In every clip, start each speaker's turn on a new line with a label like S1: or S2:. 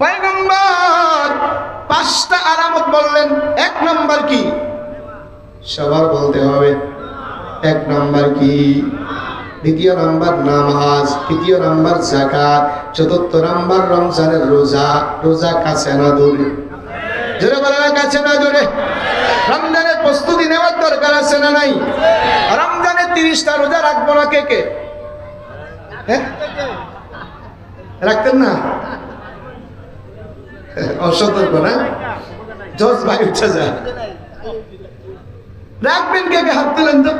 S1: পয়গম্বর পাঁচটা আলামত বললেন, এক নম্বর কি? সবার বলতে হবে, এক নম্বর কি? দ্বিতীয় নম্বর নামাজ, তৃতীয় নম্বর জাকাত চতুর্থ নম্বর রমজানের রোজা রোজা কাছে না দূরে? জোরে বলে না কাছে না দূরে? রমজানের প্রস্তুতি নেওয়ার দরকার আছে না নাই? রমজানের তিরিশটা রোজা রাখব না কে কে? হ্যাঁ? রাখতেন না? অসতর্ক না? জজ ভাই, উঠে রাখবেন কে হাত তুলেন তো।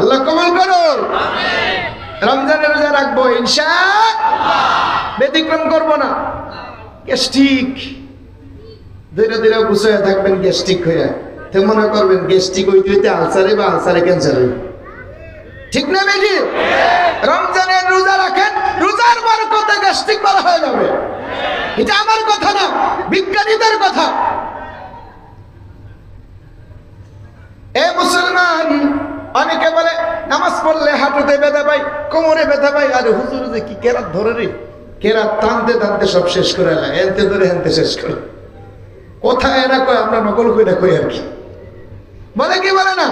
S1: আল্লাহ রোজা রাখব ইনশা ব্যতিক্রম করব না। গ্যাস্ট্রিক। ধীরে ধীরে গুছিয়ে থাকবেন, গ্যাস্ট্রিক হয়ে। তো মনে করবেন গ্যাস্ট্রিক হইতে হইতে আলসারে বা আলসারে ক্যান্সার হইবে। ঠিক না বেশি রমজানের রোজা রাখেন রোজার বরকতে গ্যাস্ট্রিক ভালো হয়ে যাবে। এটা আমার কথা না বিজ্ঞানীদের কথা। এ মুসলমান অনেকে বলে নামাজ পড়লে হাঁটুতে ব্যথা পাই কোমরে ব্যথা পাই আরে হুজুর যে কি কেরাত ধরে রে? কেরাত টানতে টানতে সব শেষ করে এলা এনতে ধরে হেনতে শেষ করে। কোথায় এরা কয় আমরা নকল করে কই আর কি? বলে কি বলে না?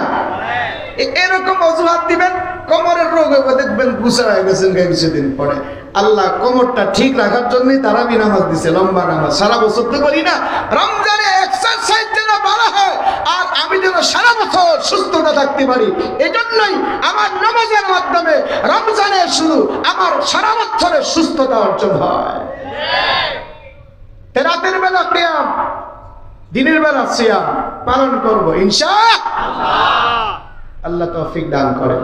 S1: এরকম অজুহাত দিবেন কোমরের রোগ দেখবেন গুছা হয়ে গেছেন কিছুদিন পরে। আল্লাহ কোমরটা ঠিক রাখার জন্যই তারা নামাজ দিছে লম্বা নামাজ। সারা বছর তো করি না রমজানে এক্সারসাইজ যেন ভালো হয় আর আমি যেন সারা বছর সুস্থতা থাকতে পারি এই জন্যই আমার নামাজের মাধ্যমে রমজানে শুধু আমার সারা বছরের সুস্থতা অর্জন হয়। রাতের বেলা প্রিয়াম দিনের বেলা সিয়াম পালন করব ইনশা আল্লাহ। তৌফিক দান করেন।